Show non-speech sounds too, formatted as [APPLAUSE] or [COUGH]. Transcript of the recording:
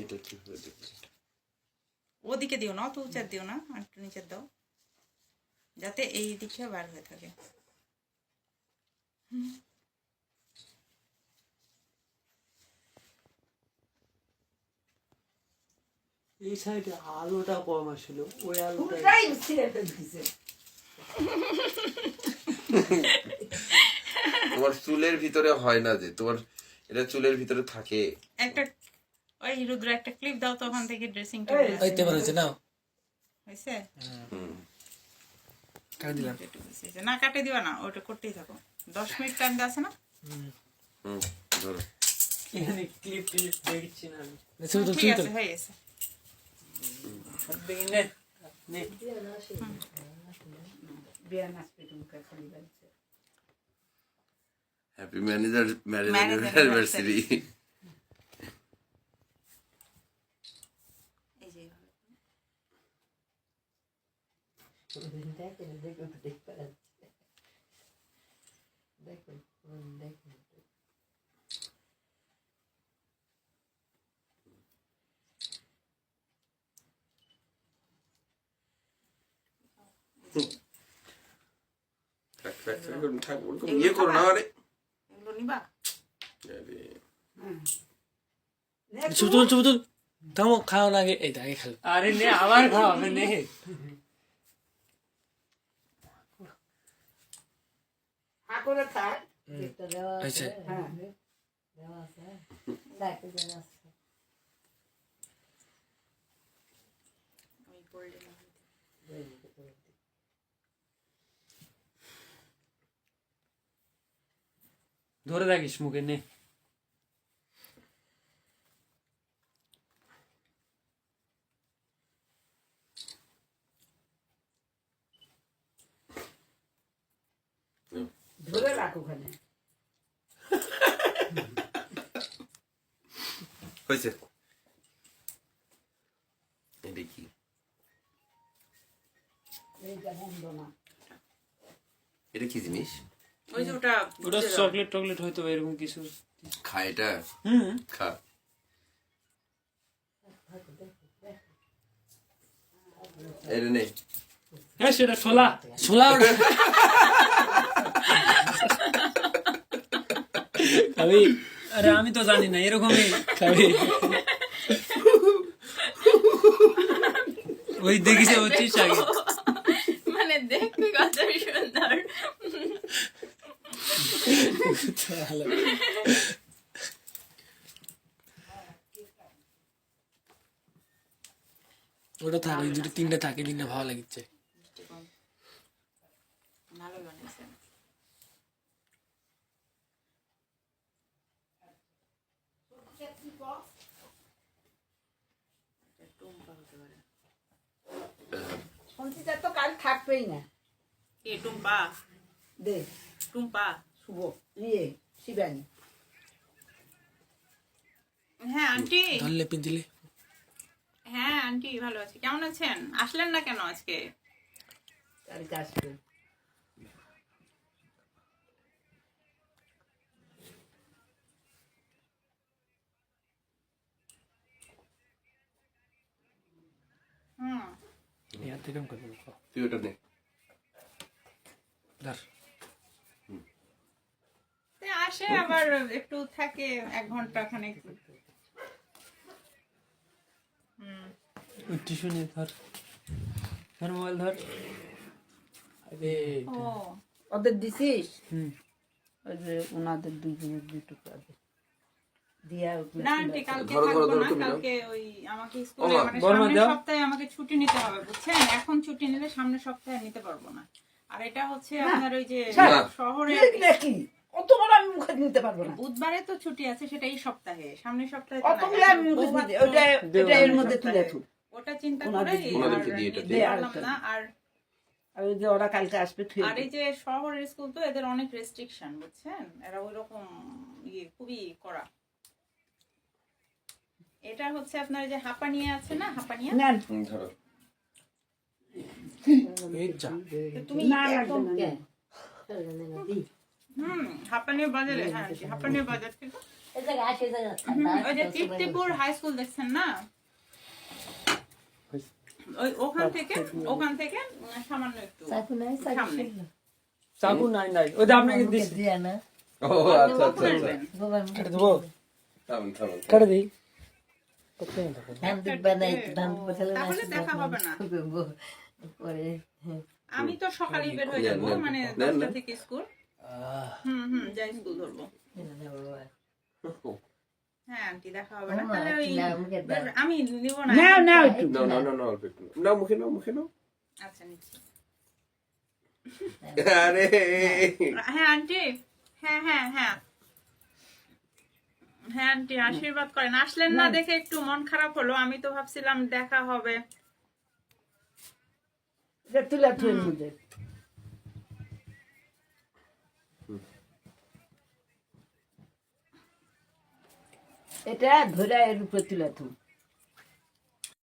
এটা ওদিকে দিও না অত উঁচার দিও না আর একটু নিচের দাও যাতে এই দিকে বার হয়ে থাকে। এই সাইডে আলোটা কম আসলো ওই আলোটা তোমার চুলের ভিতরে হয় না যে তোমার এটা চুলের ভিতরে থাকে। একটা ওই রুদ্র একটা ক্লিপ দাও তো ওখান থেকে ড্রেসিং ওই তো বলেছে নাও। হুম। কাট দিলাম। না কাটে দিবা না ওটা করতেই থাকো। দশ মিনিট টাইম আছে না? হুম। ধরো। এখানে ক্লিপ টিপ দেখছি না আমি। ছবি ঠিক আছে হয়ে গেছে। নে নে। বিয়া নাচবে টুমকা খালি বাড়ছে happy manager marriage Marriage anniversary এই যে দেখেন দেখুন দেখতে পাচ্ছি দেখুন ইয়ে করো না আরে থামো খাও না আগে এই আগে খালো আরে নে আবার খাওয়াবে নে হা করে থাক একটা দেওয়া আচ্ছা হ্যাঁ দেওয়া আছে দেখতে দেওয়া আছে আমি থাক ধরে রাখিস মুখে নে ধরে রাখ ওখানে। হয়েছে। এটা কি? এটা কি জিনিস? ওই যে ওটা ওটা চকলেট টকলেট হয়তো এরকম কিছু। খা এটা। হুম। খা। এটা নে। হ্যাঁ সেটা ছোলা। ছোলা [LAUGHS] খাবি আরে আমি তো জানি না এরকমই খাবি ওই দেখিছে হচ্ছিস আগে মানে দেখতে কত সুন্দর। ওটা থাকে দুটো তিনটে থাকে তিনটে ভালো লাগছে ভালো বানিয়েছে টুম্পা হতে পারে সঞ্চিতা তো কাল থাকবেই না। কি টুম্পা? দে। টুম্পা? শুভ। ইয়ে শিবানী। হ্যাঁ আন্টি। ধরলে হ্যাঁ আন্টি ভালো আছি। কেমন আছেন? আসলেন না কেন আজকে? কালকে আসবে হুম ইয়ার থেকে করব তুই ওটা নে ধর তো আসে আবার একটু থাকে এক ঘণ্টা খানেক হুম ওই টিস্যু নিয়ে ধর ধর মোবাইল ধর আরে ও ওদের দিছিস হুম ওই যে ওনাদের দুজনের দুটো কাজে না আন্টি কালকে ধরো, ধরো, থাকব না কালকে ওই আমাকে স্কুলে মানে সামনের সপ্তাহে আমাকে ছুটি নিতে হবে বুঝছেন? এখন ছুটি নিলে সামনের সপ্তাহে নিতে পারব না। আর এটা হচ্ছে আপনার ওই যে ছাড়। শহরে দেখি। অত বড় আমি মুখে নিতে পারব না। বুধবারে তো ছুটি আছে সেটা এই সপ্তাহে। সামনের সপ্তাহে তো অতগুলো আমি মুখে নিতে ওটা ওটা এর মধ্যে তুলে থু ওটা চিন্তা করে না আর আর ওই যে ওরা কালকে আসবে আর এই যে শহরের স্কুল তো এদের অনেক রেস্ট্রিকশন বুঝছেন? এরা ওই রকম ইয়ে খুবই কড়া। এটা হচ্ছে আপনার যে হাঁপানিয়া আছে না হাঁপানিয়া? না ধরো। এই যা। তুমি না একদম না হুম হাঁপানিয়া বাজারে হ্যাঁ হাঁপানিয়া বাজার থেকে। ওই যে কীর্তিপুর হাই স্কুল দেখছেন না? ওই ওখান থেকে ওখান থেকে সামান্য একটু চাকু নাই চাকু সামনে। নাই নাই ওইটা আপনাকে ও আচ্ছা আচ্ছা আচ্ছা। দেবো? কেটে দিই। আমি তো সকালেই বের হয়ে যাব মানে দশটা থেকে স্কুল। হুম হুম যাই স্কুল ধরবো। হ্যাঁ আন্টি দেখা হবে না। তাহলে ওই আমি নিব না। নাও নাও নাও নাও নাও নাও নাও মুখে নাও মুখে নাও। আচ্ছা নিচ্ছি। আরে। হ্যাঁ আন্টি। হ্যাঁ হ্যাঁ হ্যাঁ। হ্যাঁ আন্টি আশীর্বাদ করেন। আসলেন না দেখে একটু মন খারাপ হলো। আমি তো ভাবছিলাম দেখা হবে। এটা ধরা এর উপর তুলে থু